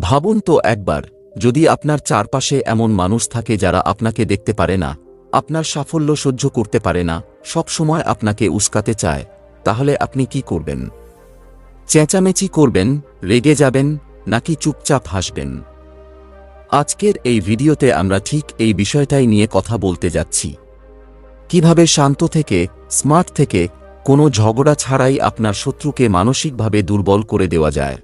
ভাবুন তো একবার, যদি আপনার চারপাশে এমন মানুষ থাকে যারা আপনাকে দেখতে পারে না, আপনার সাফল্য সহ্য করতে পারে না, সব সময় আপনাকে উস্কাতে চায়, তাহলে আপনি কি করবেন? চেঁচামেচি করবেন, রেগে যাবেন, নাকি চুপচাপ হাসবেন? আজকের এই ভিডিওতে আমরা ঠিক এই বিষয়টাই নিয়ে কথা বলতে যাচ্ছি। কীভাবে শান্ত থেকে, স্মার্ট থেকে কোনো ঝগড়া ছাড়াই আপনার শত্রুকে মানসিকভাবে দুর্বল করে দেওয়া যায়।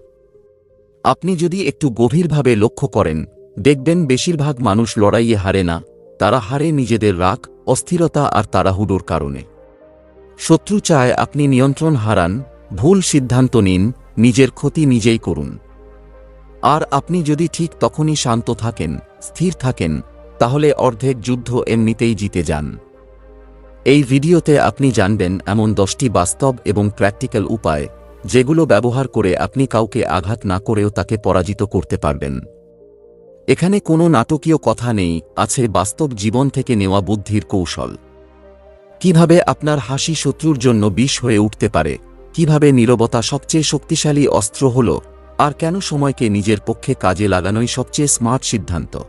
আপনি যদি একটু গভীরভাবে লক্ষ্য করেন, দেখবেন বেশিরভাগ মানুষ লড়াইয়ে হারে না, তারা হারে নিজেদের রাগ, অস্থিরতা আর তাড়াহুড়োর কারণে। শত্রু চায় আপনি নিয়ন্ত্রণ হারান, ভুল সিদ্ধান্ত নিন, নিজের ক্ষতি নিজেই করুন। আর আপনি যদি ঠিক তখনই শান্ত থাকেন, স্থির থাকেন, তাহলে অর্ধেক যুদ্ধ এমনিতেই জিতে যান। এই ভিডিওতে আপনি জানবেন এমন দশটি বাস্তব এবং প্র্যাকটিক্যাল উপায় যেগুলো ব্যবহার করে আপনি কাউকে আঘাত না করেও তাকে পরাজিত করতে পারবেন। এখানে কোনো নাটকীয় কথা নেই, আছে বাস্তব জীবন থেকে নেওয়া বুদ্ধির কৌশল। কীভাবে আপনার হাসি শত্রুর জন্য বিষ হয়ে উঠতে পারে, কীভাবে নীরবতা সবচেয়ে শক্তিশালী অস্ত্র হল, আর কেন সময়কে নিজের পক্ষে কাজে লাগানোই সবচেয়ে স্মার্ট সিদ্ধান্ত।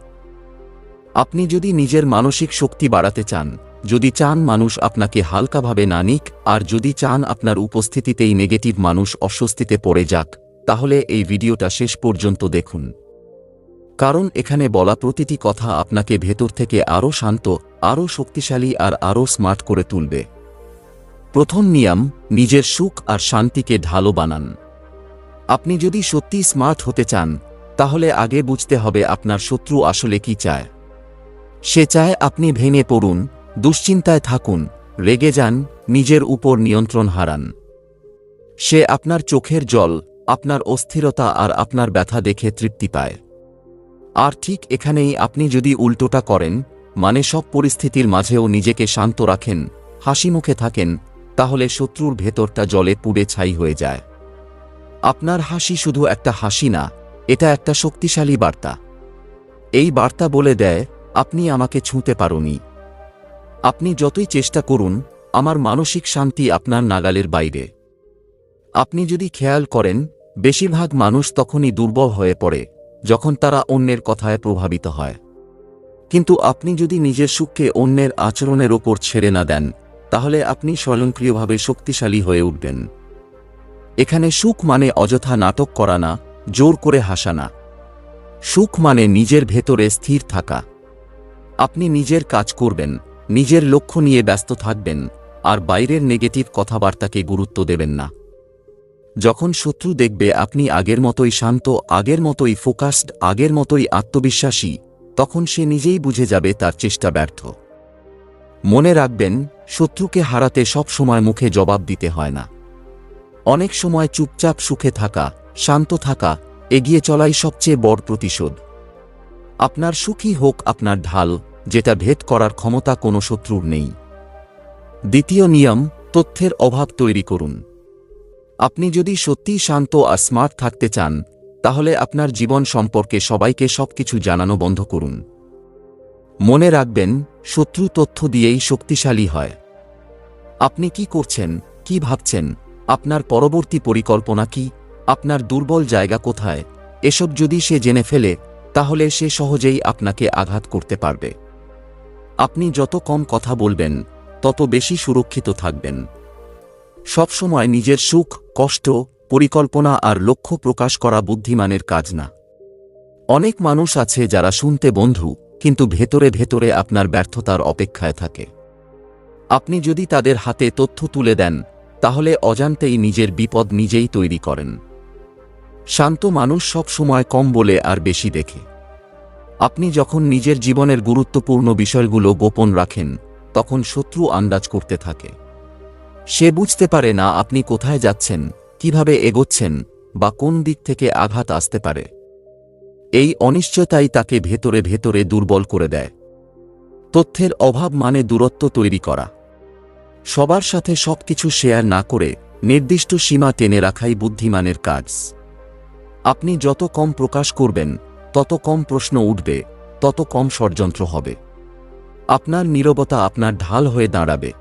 আপনি যদি নিজের মানসিক শক্তি বাড়াতে চান যদি চান মানুষ আপনাকে হালকাভাবে না নিক, আর যদি চান আপনার উপস্থিতিতেই নেগেটিভ মানুষ অস্বস্তিতে পড়ে যাক, তাহলে এই ভিডিওটা শেষ পর্যন্ত দেখুন। কারণ এখানে বলা প্রতিটি কথা আপনাকে ভেতর থেকে আরও শান্ত, আরও শক্তিশালী আর আরও স্মার্ট করে তুলবে। প্রথম নিয়ম, নিজের সুখ আর শান্তিকে ঢালো বানান। আপনি যদি সত্যি স্মার্ট হতে চান, তাহলে আগে বুঝতে হবে আপনার শত্রু আসলে কি চায়। সে চায় আপনি ভেঙে পড়ুন দুশ্চিন্তায় থাকুন, রেগে যান, নিজের উপর নিয়ন্ত্রণ হারান। সে আপনার চোখের জল, আপনার অস্থিরতা আর আপনার ব্যথা দেখে তৃপ্তি পায়। আর ঠিক এখানেই আপনি যদি উল্টোটা করেন মানে সব পরিস্থিতির মাঝেও নিজেকে শান্ত রাখেন, হাসি মুখে থাকেন, তাহলে শত্রুর ভেতরটা জলে পুড়ে ছাই হয়ে যায়। আপনার হাসি শুধু একটা হাসি না, এটা একটা শক্তিশালী বার্তা। এই বার্তা বলে দেয়, আপনি আমাকে ছুঁতে পারোনি। আপনি যতই চেষ্টা করুন, আমার মানসিক শান্তি আপনার নাগালের বাইরে। আপনি যদি খেয়াল করেন, বেশিরভাগ মানুষ তখনই দুর্বল হয়ে পড়ে, যখন তারা অন্যের কথায় প্রভাবিত হয়। কিন্তু আপনি যদি নিজের সুখকে অন্যের আচরণের ওপর ছেড়ে না দেন, তাহলে আপনি স্বয়ংক্রিয়ভাবে শক্তিশালী হয়ে উঠবেন। এখানে সুখ মানে অযথা নাটক করা না, জোর করে হাসা না সুখ মানে নিজের ভেতরে স্থির থাকা। আপনি নিজের কাজ করবেন নিজের লক্ষ্য নিয়ে ব্যস্ত থাকবেন, আর বাইরের নেগেটিভ কথাবার্তাকে গুরুত্ব দেবেন না। যখন শত্রু দেখবে আপনি আগের মতোই শান্ত, আগের মতোই ফোকাসড, আগের মতোই আত্মবিশ্বাসী, তখন সে নিজেই বুঝে যাবে তার চেষ্টা ব্যর্থ। মনে রাখবেন, শত্রুকে হারাতে সব সময় মুখে জবাব দিতে হয় না। অনেক সময় চুপচাপ সুখে থাকা, শান্ত থাকা, এগিয়ে চলাই সবচেয়ে বড় প্রতিশোধ। আপনার সুখী হোক আপনার ঢাল যেটা ভেদ করার ক্ষমতা কোনো শত্রুর নেই। দ্বিতীয় নিয়ম, তথ্যের অভাব তৈরি করুন। আপনি যদি সত্যিই শান্ত আর স্মার্ট থাকতে চান, তাহলে আপনার জীবন সম্পর্কে সবাইকে সবকিছু জানানো বন্ধ করুন। মনে রাখবেন, শত্রু তথ্য দিয়েই শক্তিশালী হয়। আপনি কি করছেন, কি ভাবছেন, আপনার পরবর্তী পরিকল্পনা কি, আপনার দুর্বল জায়গা কোথায়, এসব যদি সে জেনে ফেলে, তাহলে সে সহজেই আপনাকে আঘাত করতে পারবে। আপনি যত কম কথা বলবেন, তত বেশি সুরক্ষিত থাকবেন। সবসময় নিজের সুখ, কষ্ট, পরিকল্পনা আর লক্ষ্য প্রকাশ করা বুদ্ধিমানের কাজ না। অনেক মানুষ আছে যারা শুনতে বন্ধু, কিন্তু ভেতরে ভেতরে আপনার ব্যর্থতার অপেক্ষায় থাকে। আপনি যদি তাদের হাতে তথ্য তুলে দেন, তাহলে অজান্তেই নিজের বিপদ নিজেই তৈরি করেন। শান্ত মানুষ সব সময় কম বলে আর বেশি দেখে। আপনি যখন নিজের জীবনের গুরুত্বপূর্ণ বিষয়গুলো গোপন রাখেন, তখন শত্রু আন্দাজ করতে থাকে। সে বুঝতে পারে না আপনি কোথায় যাচ্ছেন, কীভাবে এগোচ্ছেন, বা কোন দিক থেকে আঘাত আসতে পারে। এই অনিশ্চয়তাই তাকে ভেতরে ভেতরে দুর্বল করে দেয়। তথ্যের অভাব মানে দূরত্ব তৈরি করা। সবার সাথে সবকিছু শেয়ার না করে নির্দিষ্ট সীমা টেনে রাখাই বুদ্ধিমানের কাজ। আপনি যত কম প্রকাশ করবেন তত কম প্রশ্ন উঠবে, তত কম ষড়যন্ত্র হবে। আপনার নীরবতা আপনার ঢাল হয়ে দাঁড়াবে।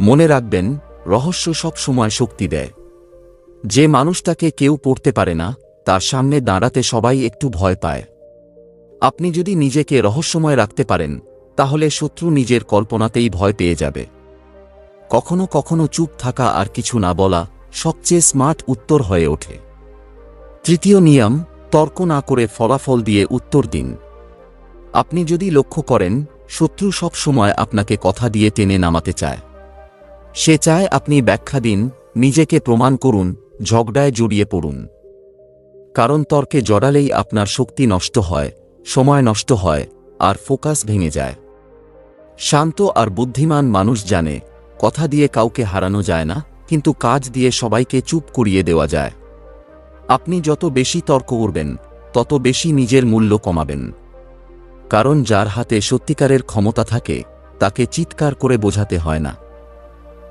মনে রাখবেন, রহস্য সব সময় শক্তি দেয়। যে মানুষটাকে কেউ পড়তে পারে না, তার সামনে দাঁড়াতে সবাই একটু ভয় পায়। আপনি যদি নিজেকে রহস্যময় রাখতে পারেন, তাহলে শত্রু নিজের কল্পনাতেই ভয় পেয়ে যাবে। কখনো কখনো চুপ থাকা আর কিছু না বলা সবচেয়ে স্মার্ট উত্তর হয়ে ওঠে। তৃতীয় নিয়ম তর্ক না করে ফলাফল দিয়ে উত্তর দিন। আপনি যদি লক্ষ্য করেন, শত্রু সব সময় আপনাকে কথা দিয়ে টেনে নামাতে চায়। সে চায় আপনি ব্যাখ্যা দিন, নিজেকে প্রমাণ করুন, ঝগড়ায় জড়িয়ে পড়ুন। কারণ তর্কে জড়ালেই আপনার শক্তি নষ্ট হয়, সময় নষ্ট হয়, আর ফোকাস ভেঙে যায়। শান্ত আর বুদ্ধিমান মানুষ জানে, কথা দিয়ে কাউকে হারানো যায় না, কিন্তু কাজ দিয়ে সবাইকে চুপ করিয়ে দেওয়া যায়। আপনি যত বেশি তর্ক করবেন, তত বেশি নিজের মূল্য কমাবেন। কারণ যার হাতে সত্যিকারের ক্ষমতা থাকে, তাকে চিৎকার করে বোঝাতে হয় না।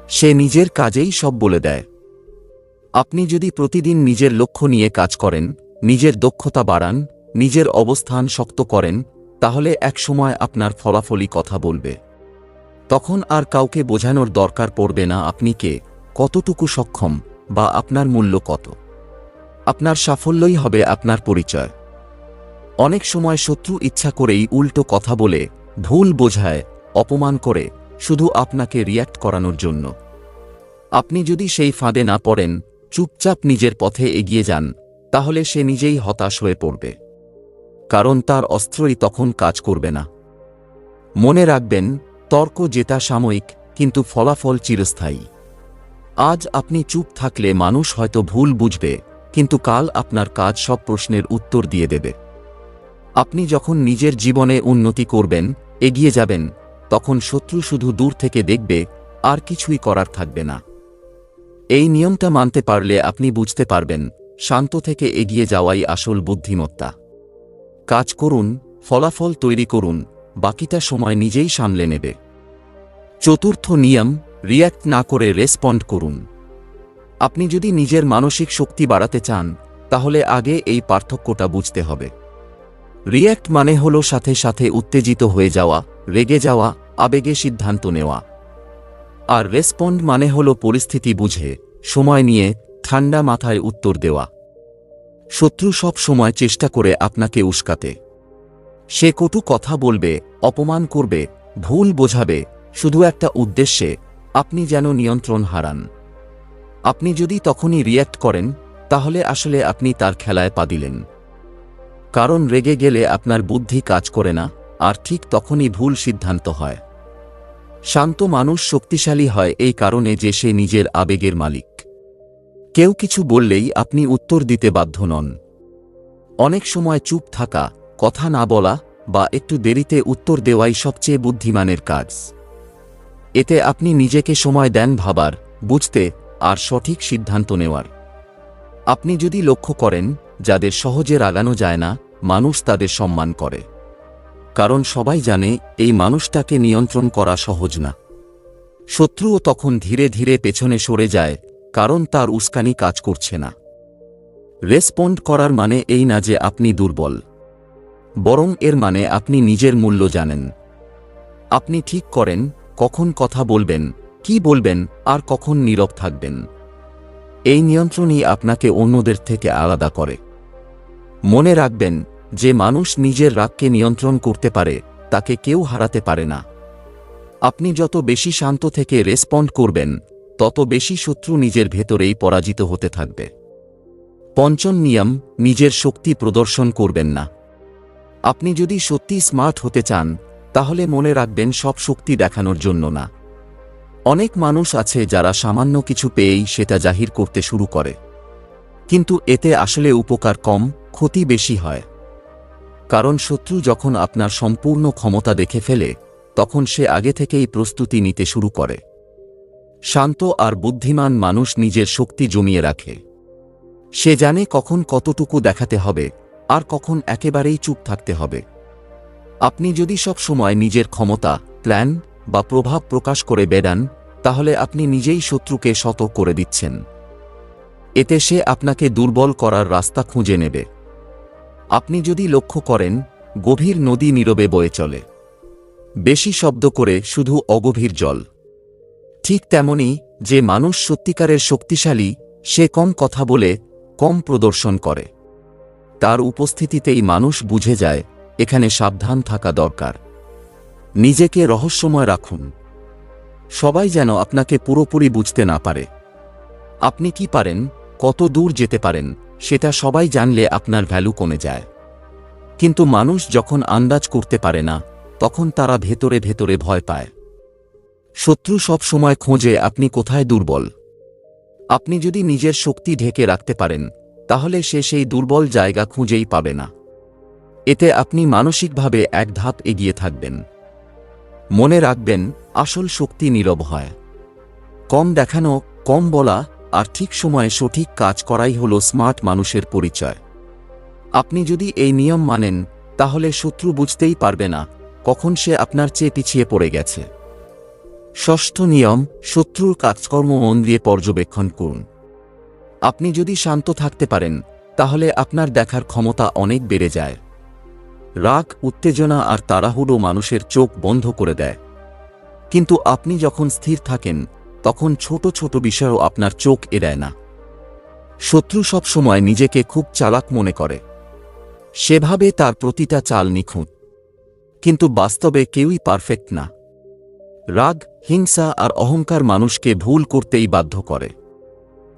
সে নিজের কাজেই সব বলে দেয়। আপনি যদি প্রতিদিন নিজের লক্ষ্য নিয়ে কাজ করেন, নিজের দক্ষতা বাড়ান, নিজের অবস্থান শক্ত করেন, তাহলে একসময় আপনার ফলাফলই কথা বলবে। তখন আর কাউকে বোঝানোর দরকার পড়বে না আপনি কে, কতটুকু সক্ষম বা আপনার মূল্য কত। আপনার সাফল্যই হবে আপনার পরিচয়। অনেক সময় শত্রু ইচ্ছা করেই উল্টো কথা বলে, ভুল বোঝায়, অপমান করে, শুধু আপনাকে রিয়্যাক্ট করানোর জন্য। আপনি যদি সেই ফাঁদে না পড়েন, চুপচাপ নিজের পথে এগিয়ে যান, তাহলে সে নিজেই হতাশ হয়ে পড়বে। কারণ তার অস্ত্রই তখন কাজ করবে না। মনে রাখবেন, তর্ক জেতা সাময়িক, কিন্তু ফলাফল চিরস্থায়ী। আজ আপনি চুপ থাকলে মানুষ হয়তো ভুল বুঝবে কিন্তু কাল আপনার কাজ সব প্রশ্নের উত্তর দিয়ে দেবে। আপনি যখন নিজের জীবনে উন্নতি করবেন, এগিয়ে যাবেন, তখন শত্রু শুধু দূর থেকে দেখবে, আর কিছুই করার থাকবে না। এই নিয়মটা মানতে পারলে আপনি বুঝতে পারবেন, শান্ত থেকে এগিয়ে যাওয়াই আসল বুদ্ধিমত্তা। কাজ করুন, ফলাফল তৈরি করুন, বাকিটা সময় নিজেই সামলে নেবে। চতুর্থ নিয়ম রিয়্যাক্ট না করে রেসপন্ড করুন। আপনি যদি নিজের মানসিক শক্তি বাড়াতে চান, তাহলে আগে এই পার্থক্যটা বুঝতে হবে। রিয়্যাক্ট মানে হল সাথে সাথে উত্তেজিত হয়ে যাওয়া, রেগে যাওয়া, আবেগে সিদ্ধান্ত নেওয়া। আর রেসপন্ড মানে হল পরিস্থিতি বুঝে, সময় নিয়ে, ঠান্ডা মাথায় উত্তর দেওয়া। শত্রু সব সময় চেষ্টা করে আপনাকে উস্কাতে। সে কটু কথা বলবে, অপমান করবে, ভুল বোঝাবে, শুধু একটা উদ্দেশ্যে, আপনি যেন নিয়ন্ত্রণ হারান। আপনি যদি তখনই রিয়্যাক্ট করেন, তাহলে আসলে আপনি তার খেলায় পা দিলেন। কারণ রেগে গেলে আপনার বুদ্ধি কাজ করে না, আর ঠিক তখনই ভুল সিদ্ধান্ত হয়। শান্ত মানুষ শক্তিশালী হয় এই কারণে যে সে নিজের আবেগের মালিক। কেউ কিছু বললেই আপনি উত্তর দিতে বাধ্য নন। অনেক সময় চুপ থাকা, কথা না বলা, বা একটু দেরিতে উত্তর দেওয়াই সবচেয়ে বুদ্ধিমানের কাজ। এতে আপনি নিজেকে সময় দেন ভাবার, বুঝতে আর সঠিক সিদ্ধান্ত নেওয়ার। আপনি যদি লক্ষ্য করেন, যাদের সহজে রাগানো যায় না, মানুষ তাদের সম্মান করে। কারণ সবাই জানে, এই মানুষটাকে নিয়ন্ত্রণ করা সহজ না। শত্রুও তখন ধীরে ধীরে পেছনে সরে যায়, কারণ তার উস্কানি কাজ করছে না। রেসপন্ড করার মানে এই না যে আপনি দুর্বল। বরং এর মানে আপনি নিজের মূল্য জানেন। আপনি ঠিক করেন, কখন কথা বলবেন কি বলবেন আর কখন নীরব থাকবেন? এই নিয়ন্ত্রণই আপনাকে অন্যদের থেকে আলাদা করে। মনে রাখবেন, যে মানুষ নিজের রাগকে নিয়ন্ত্রণ করতে পারে, তাকে কেউ হারাতে পারে না। আপনি যত বেশি শান্ত থেকে রেসপন্ড করবেন, তত বেশি শত্রু নিজের ভেতরেই পরাজিত হতে থাকবে। পঞ্চম নিয়ম, নিজের শক্তি প্রদর্শন করবেন না। আপনি যদি সত্যি স্মার্ট হতে চান, তাহলে মনে রাখবেন সব শক্তি দেখানোর জন্য না। অনেক মানুষ আছে যারা সামান্য কিছু পেয়েই সেটা জাহির করতে শুরু করে। কিন্তু এতে আসলে উপকার কম, ক্ষতি বেশি হয়। কারণ শত্রু যখন আপনার সম্পূর্ণ ক্ষমতা দেখে ফেলে, তখন সে আগে থেকেই প্রস্তুতি নিতে শুরু করে। শান্ত আর বুদ্ধিমান মানুষ নিজের শক্তি জমিয়ে রাখে। সে জানে কখন কতটুকু দেখাতে হবে, আর কখন একেবারেই চুপ থাকতে হবে। আপনি যদি সব সময় নিজের ক্ষমতা, প্ল্যান বা প্রভাব প্রকাশ করে বেড়ান তাহলে আপনি নিজেই শত্রুকে শত করে দিচ্ছেন। এতে সে আপনাকে দুর্বল করার রাস্তা খুঁজে নেবে। আপনি যদি লক্ষ্য করেন, গভীর নদী নীরবে বয়ে চলে। বেশি শব্দ করে শুধু অগভীর জল। ঠিক তেমনি যে মানুষ সত্যিকারের শক্তিশালী, সে কম কথা বলে, কম প্রদর্শন করে। তার উপস্থিতিতেই মানুষ বুঝে যায়, এখানে সাবধান থাকা দরকার। নিজেকে রহস্যময় রাখুন। সবাই যেন আপনাকে পুরোপুরি বুঝতে না পারে। আপনি কি পারেন, কত দূর যেতে পারেন, সেটা সবাই জানলে আপনার ভ্যালু কমে যায়। কিন্তু মানুষ যখন আন্দাজ করতে পারে না, তখন তারা ভেতরে ভেতরে ভয় পায়। শত্রু সব সময় খোঁজে আপনি কোথায় দুর্বল। আপনি যদি নিজের শক্তি ঢেকে রাখতে পারেন, তাহলে সে সেই দুর্বল জায়গা খুঁজেই পাবে না। এতে আপনি মানসিকভাবে এক ধাপ এগিয়ে থাকবেন। মনে রাখবেন, আসল শক্তি নীরব হয়। কম দেখানো, কম বলা আর ঠিক সময়ে সঠিক কাজ করাই হল স্মার্ট মানুষের পরিচয়। আপনি যদি এই নিয়ম মানেন, তাহলে শত্রু বুঝতেই পারবে না কখন সে আপনার চেয়ে পিছিয়ে পড়ে গেছে। ষষ্ঠ নিয়ম, শত্রুর কাজকর্ম মন দিয়ে পর্যবেক্ষণ করুন। আপনি যদি শান্ত থাকতে পারেন, তাহলে আপনার দেখার ক্ষমতা অনেক বেড়ে যায়। রাগ, উত্তেজনা আর তাড়াহুড়ো মানুষের চোখ বন্ধ করে দেয়। কিন্তু আপনি যখন স্থির থাকেন, তখন ছোট ছোট বিষয়ও আপনার চোখ এড়ায় না। শত্রু সব সময় নিজেকে খুব চালাক মনে করে। সেভাবে তার প্রতিটা চাল নিখুঁত। কিন্তু বাস্তবে কেউই পারফেক্ট না। রাগ, হিংসা আর অহংকার মানুষকে ভুল করতেই বাধ্য করে।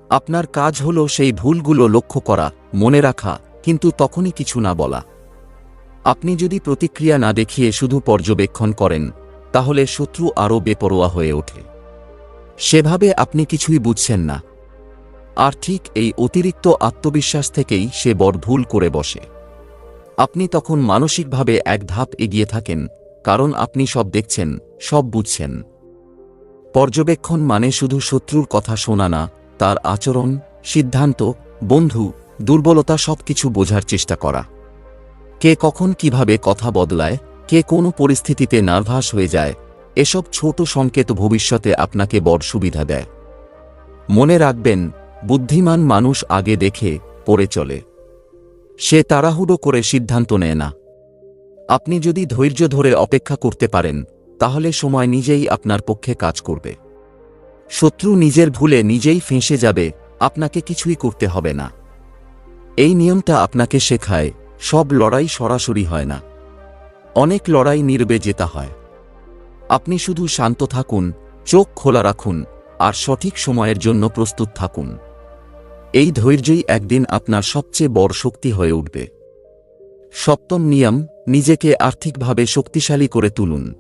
আপনার কাজ হল সেই ভুলগুলো লক্ষ্য করা, মনে রাখা, কিন্তু তখনই কিছু না বলা। আপনি যদি প্রতিক্রিয়া না দেখিয়ে শুধু পর্যবেক্ষণ করেন, তাহলে শত্রু আরও বেপরোয়া হয়ে ওঠে। সেভাবে আপনি কিছুই বুঝছেন না। আর ঠিক এই অতিরিক্ত আত্মবিশ্বাস থেকেই সে বড় ভুল করে বসে। আপনি তখন মানসিকভাবে এক ধাপ এগিয়ে থাকেন, কারণ আপনি সব দেখছেন, সব বুঝছেন। পর্যবেক্ষণ মানে শুধু শত্রুর কথা শোনা না, তার আচরণ, সিদ্ধান্ত, বন্ধু, দুর্বলতা সবকিছু বোঝার চেষ্টা করা। কে কখন কীভাবে কথা বদলায়, কে কোনো পরিস্থিতিতে নার্ভাস হয়ে যায়, এসব ছোট সংকেত ভবিষ্যতে আপনাকে বড় সুবিধা দেয়। মনে রাখবেন, বুদ্ধিমান মানুষ আগে দেখে পড়ে চলে। সে তাড়াহুড়ো করে সিদ্ধান্ত নেয় না। আপনি যদি ধৈর্য ধরে অপেক্ষা করতে পারেন, তাহলে সময় নিজেই আপনার পক্ষে কাজ করবে। শত্রু নিজের ভুলে নিজেই ফেঁসে যাবে, আপনাকে কিছুই করতে হবে না। এই নিয়মটা আপনাকে শেখায় সব লড়াই সরাসরি হয় না। অনেক লড়াই নির্বে জেতা হয়। আপনি শুধু শান্ত থাকুন, চোখ খোলা রাখুন, আর সঠিক সময়ের জন্য প্রস্তুত থাকুন। এই ধৈর্যই একদিন আপনার সবচেয়ে বড় শক্তি হয়ে উঠবে। সপ্তম নিয়ম, নিজেকে আর্থিকভাবে শক্তিশালী করে তুলুন।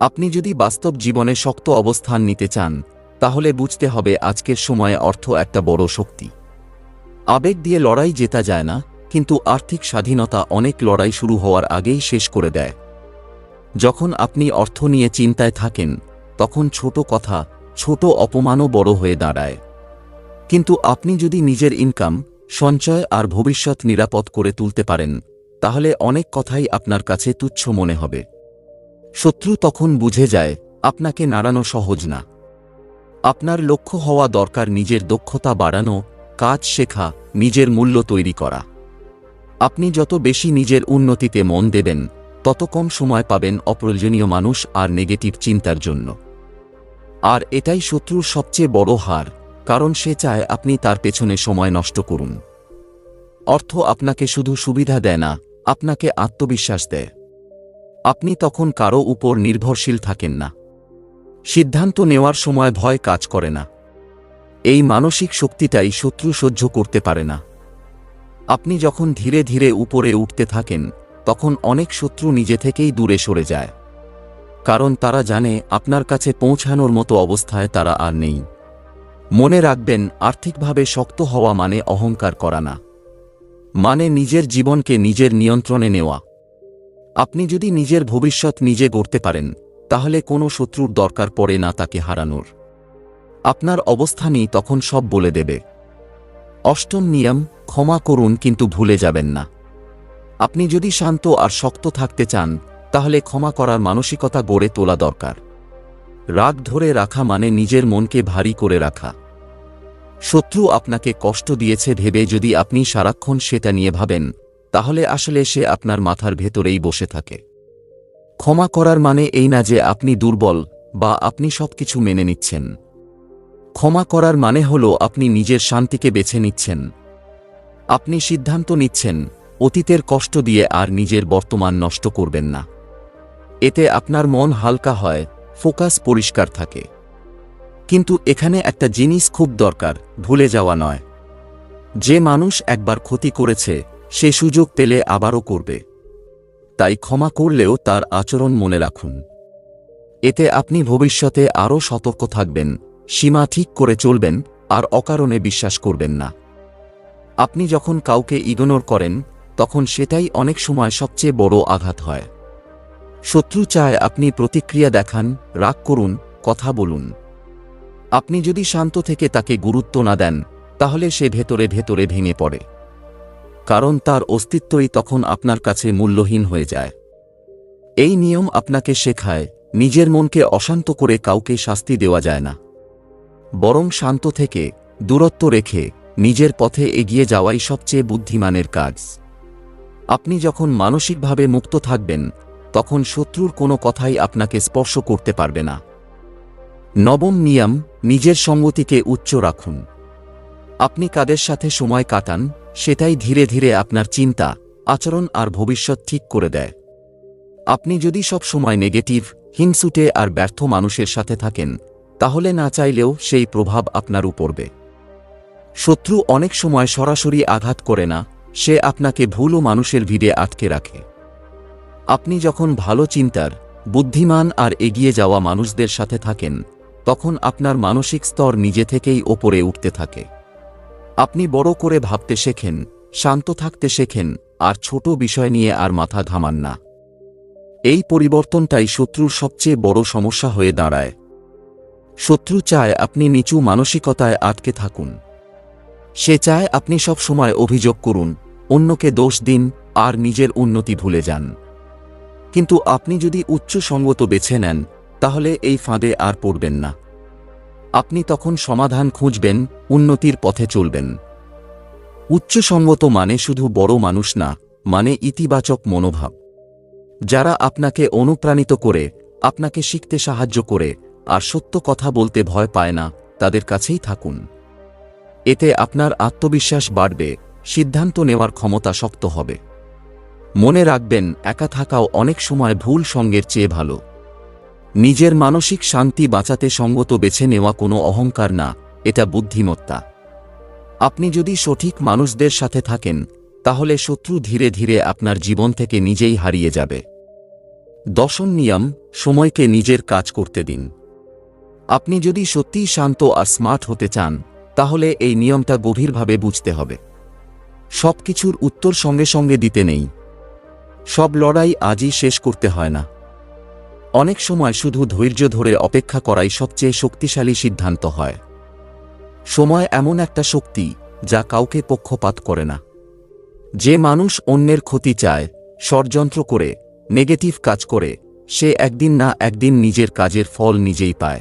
আপনি যদি বাস্তব জীবনে শক্ত অবস্থান নিতে চান, তাহলে বুঝতে হবে আজকের সময়ে অর্থ একটা বড় শক্তি। আবেগ দিয়ে লড়াই জেতা যায় না কিন্তু আর্থিক স্বাধীনতা অনেক লড়াই শুরু হওয়ার আগেই শেষ করে দেয়। যখন আপনি অর্থ নিয়ে চিন্তায় থাকেন, তখন ছোট কথা, ছোট অপমানও বড় হয়ে দাঁড়ায়। কিন্তু আপনি যদি নিজের ইনকাম সঞ্চয় আর ভবিষ্যৎ নিরাপদ করে তুলতে পারেন, তাহলে অনেক কথাই আপনার কাছে তুচ্ছ মনে হবে। শত্রু তখন বুঝে যায়, আপনাকে নাড়ানো সহজ না। আপনার লক্ষ্য হওয়া দরকার নিজের দক্ষতা বাড়ানো, কাজ শেখা, নিজের মূল্য তৈরি করা। আপনি যত বেশি নিজের উন্নতিতে মন দেবেন, তত কম সময় পাবেন অপ্রয়োজনীয় মানুষ আর নেগেটিভ চিন্তার জন্য। আর এটাই শত্রুর সবচেয়ে বড় হার, কারণ সে চায় আপনি তার পেছনে সময় নষ্ট করুন। অর্থ আপনাকে শুধু সুবিধা দেয় না, আপনাকে আত্মবিশ্বাস দেয়। আপনি তখন কারও উপর নির্ভরশীল থাকেন না। সিদ্ধান্ত নেওয়ার সময় ভয় কাজ করে না। এই মানসিক শক্তিটাই শত্রু সহ্য করতে পারে না। আপনি যখন ধীরে ধীরে উপরে উঠতে থাকেন, তখন অনেক শত্রু নিজে থেকেই দূরে সরে যায়। কারণ তারা জানে আপনার কাছে পৌঁছানোর মতো অবস্থায় তারা আর নেই। মনে রাখবেন, আর্থিকভাবে শক্ত হওয়া মানে অহংকার করা না। মানে নিজের জীবনকে নিজের নিয়ন্ত্রণে নেওয়া। আপনি যদি নিজের ভবিষ্যৎ নিজে গড়তে পারেন, তাহলে কোনো শত্রুর দরকার পড়ে না তাকে হারানোর। আপনার অবস্থানই তখন সব বলে দেবে। অষ্টম নিয়ম, ক্ষমা করুন কিন্তু ভুলে যাবেন না। আপনি যদি শান্ত আর শক্ত থাকতে চান, তাহলে ক্ষমা করার মানসিকতা গড়ে তোলা দরকার। রাগ ধরে রাখা মানে নিজের মনকে ভারী করে রাখা। শত্রু আপনাকে কষ্ট দিয়েছে ভেবে যদি আপনি সারাক্ষণ সেটা নিয়ে ভাবেন, তাহলে আসলে সে আপনার মাথার ভেতরেই বসে থাকে। ক্ষমা করার মানে এই না যে আপনি দুর্বল বা আপনি সবকিছু মেনে নিচ্ছেন। ক্ষমা করার মানে হল আপনি নিজের শান্তিকে বেছে নিচ্ছেন। আপনি সিদ্ধান্ত নিচ্ছেন, অতীতের কষ্ট দিয়ে আর নিজের বর্তমান নষ্ট করবেন না। এতে আপনার মন হালকা হয়, ফোকাস পরিষ্কার থাকে। কিন্তু এখানে একটা জিনিস খুব দরকার, ভুলে যাওয়া নয়। যে মানুষ একবার ক্ষতি করেছে, সে সুযোগ পেলে আবারও করবে। তাই ক্ষমা করলেও তার আচরণ মনে রাখুন। এতে আপনি ভবিষ্যতে আরও সতর্ক থাকবেন। সীমা ঠিক করে চলবেন, আর অকারণে বিশ্বাস করবেন না। আপনি যখন কাউকে ইগনোর করেন, তখন সেটাই অনেক সময় সবচেয়ে বড় আঘাত হয়। শত্রু চায় আপনি প্রতিক্রিয়া দেখান, রাগ করুন, কথা বলুন। আপনি যদি শান্ত থেকে তাকে গুরুত্ব না দেন, তাহলে সে ভেতরে ভেতরে ভেঙে পড়ে। কারণ তার অস্তিত্বই তখন আপনার কাছে মূল্যহীন হয়ে যায়। এই নিয়ম আপনাকে শেখায়, নিজের মনকে অশান্ত করে কাউকে শাস্তি দেওয়া যায় না। বরং শান্ত থেকে দূরত্ব রেখে নিজের পথে এগিয়ে যাওয়াই সবচেয়ে বুদ্ধিমানের কাজ। আপনি যখন মানসিকভাবে মুক্ত থাকবেন, তখন শত্রুর কোনো কথাই আপনাকে স্পর্শ করতে পারবে না। নবম নিয়ম, নিজের সঙ্গতিকে উচ্চ রাখুন। আপনি কাদের সাথে সময় কাটান, সেটাই ধীরে ধীরে আপনার চিন্তা, আচরণ আর ভবিষ্যৎ ঠিক করে দেয়। আপনি যদি সব সময় নেগেটিভ, হিংসুটে আর ব্যর্থ মানুষের সাথে থাকেন তাহলে না চাইলেও সেই প্রভাব আপনার উপরবে শত্রু অনেক সময় সরাসরি আঘাত করে না, সে আপনাকে ভুল ও মানুষের ভিড়ে আটকে রাখে। আপনি যখন ভালো চিন্তার, বুদ্ধিমান আর এগিয়ে যাওয়া মানুষদের সাথে থাকেন, তখন আপনার মানসিক স্তর নিজে থেকেই ওপরে উঠতে থাকে। আপনি বড় করে ভাবতে শেখেন, শান্ত থাকতে শেখেন, আর ছোট বিষয় নিয়ে আর মাথা ঘামান না। এই পরিবর্তনটাই শত্রুর সবচেয়ে বড় সমস্যা হয়ে দাঁড়ায়। শত্রু চায় আপনি নিচু মানসিকতায় আটকে থাকুন। সে চায় আপনি সব সময় অভিযোগ করুন, অন্যকে দোষ দিন, আর নিজের উন্নতি ভুলে যান। কিন্তু আপনি যদি উচ্চ সঙ্গত বেছে নেন, তাহলে এই ফাঁদে আর পড়বেন না। আপনি তখন সমাধান খুঁজবেন, উন্নতির পথে চলবেন। উচ্চ সঙ্গত মানে শুধু বড় মানুষ না মানে ইতিবাচক মনোভাব। যারা আপনাকে অনুপ্রাণিত করে, আপনাকে শিখতে সাহায্য করে আর সত্য কথা বলতে ভয় পায় না, তাদের কাছেই থাকুন। এতে আপনার আত্মবিশ্বাস বাড়বে, সিদ্ধান্ত নেওয়ার ক্ষমতা শক্ত হবে। মনে রাখবেন, একা থাকাও অনেক সময় ভুল সঙ্গের চেয়ে ভালো। নিজের মানসিক শান্তি বাঁচাতে সঙ্গত বেছে নেওয়া কোনো অহংকার না, এটা বুদ্ধিমত্তা। আপনি যদি সঠিক মানুষদের সাথে থাকেন, তাহলে শত্রু ধীরে ধীরে আপনার জীবন থেকে নিজেই হারিয়ে যাবে। দশম নিয়ম, সময়কে নিজের কাজ করতে দিন। আপনি যদি সত্যিই শান্ত আর স্মার্ট হতে চান, তাহলে এই নিয়মটা গভীরভাবে বুঝতে হবে। সব কিছুর উত্তর সঙ্গে সঙ্গে দিতে নেই। সব লড়াই আজই শেষ করতে হয় না। অনেক সময় শুধু ধৈর্য ধরে অপেক্ষা করাই সবচেয়ে শক্তিশালী সিদ্ধান্ত হয়। সময় এমন একটা শক্তি যা কাউকে পক্ষপাত করে না। যে মানুষ অন্যের ক্ষতি চায়, ষড়যন্ত্র করে, নেগেটিভ কাজ করে, সে একদিন না একদিন নিজের কাজের ফল নিজেই পায়।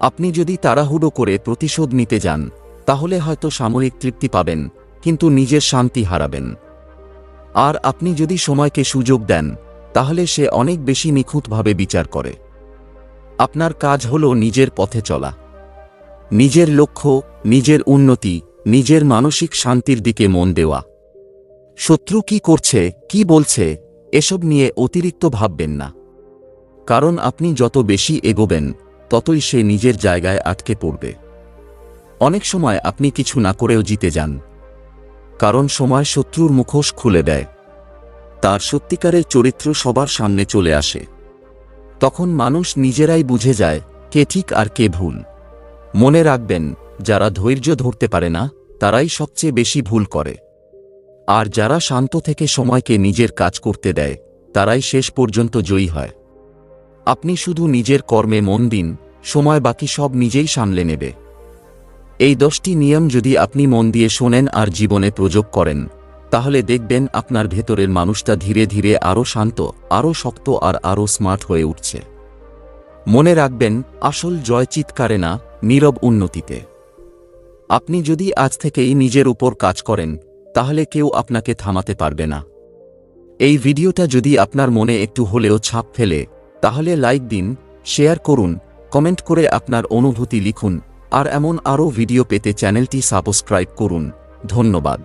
আপনি যদি তাড়াহুড়ো করে প্রতিশোধ নিতে যান, তাহলে হয়তো সাময়িক তৃপ্তি পাবেন, কিন্তু নিজের শান্তি হারাবেন। আর আপনি যদি সময়কে সুযোগ দেন, তাহলে সে অনেক বেশি নিখুঁতভাবে বিচার করে। আপনার কাজ হল নিজের পথে চলা। নিজের লক্ষ্য, নিজের উন্নতি, নিজের মানসিক শান্তির দিকে মন দেওয়া। শত্রু কি করছে, কি বলছে, এসব নিয়ে অতিরিক্ত ভাববেন না। কারণ আপনি যত বেশি এগোবেন ততই সে নিজের জায়গায় আটকে পড়বে। অনেক সময় আপনি কিছু না করেও জিতে যান। কারণ সময় শত্রুর মুখোশ খুলে দেয়। তার সত্যিকারের চরিত্র সবার সামনে চলে আসে। তখন মানুষ নিজেরাই বুঝে যায়, কে ঠিক আর কে ভুল। মনে রাখবেন, যারা ধৈর্য ধরতে পারে না, তারাই সবচেয়ে বেশি ভুল করে। আর যারা শান্ত থেকে সময়কে নিজের কাজ করতে দেয়, তারাই শেষ পর্যন্ত জয়ী হয়। আপনি শুধু নিজের কর্মে মন দিন, সময় বাকি সব নিজেই সামলে নেবে। এই দশটি নিয়ম যদি আপনি মন দিয়ে শোনেন আর জীবনে প্রযোগ করেন, তাহলে দেখবেন আপনার ভেতরের মানুষটা ধীরে ধীরে আরও শান্ত আরও শক্ত আর আরও স্মার্ট হয়ে উঠছে। মনে রাখবেন, আসল জয় চিৎকারে না, নীরব উন্নতিতে। আপনি যদি আজ থেকেই নিজের উপর কাজ করেন, তাহলে কেউ আপনাকে থামাতে পারবে না। এই ভিডিওটা যদি আপনার মনে একটু হলেও ছাপ ফেলে তাহলে লাইক দিন, শেয়ার করুন, কমেন্ট করে আপনার অনুভূতি লিখুন, আর এমন আরও ভিডিও পেতে চ্যানেলটি সাবস্ক্রাইব করুন। ধন্যবাদ।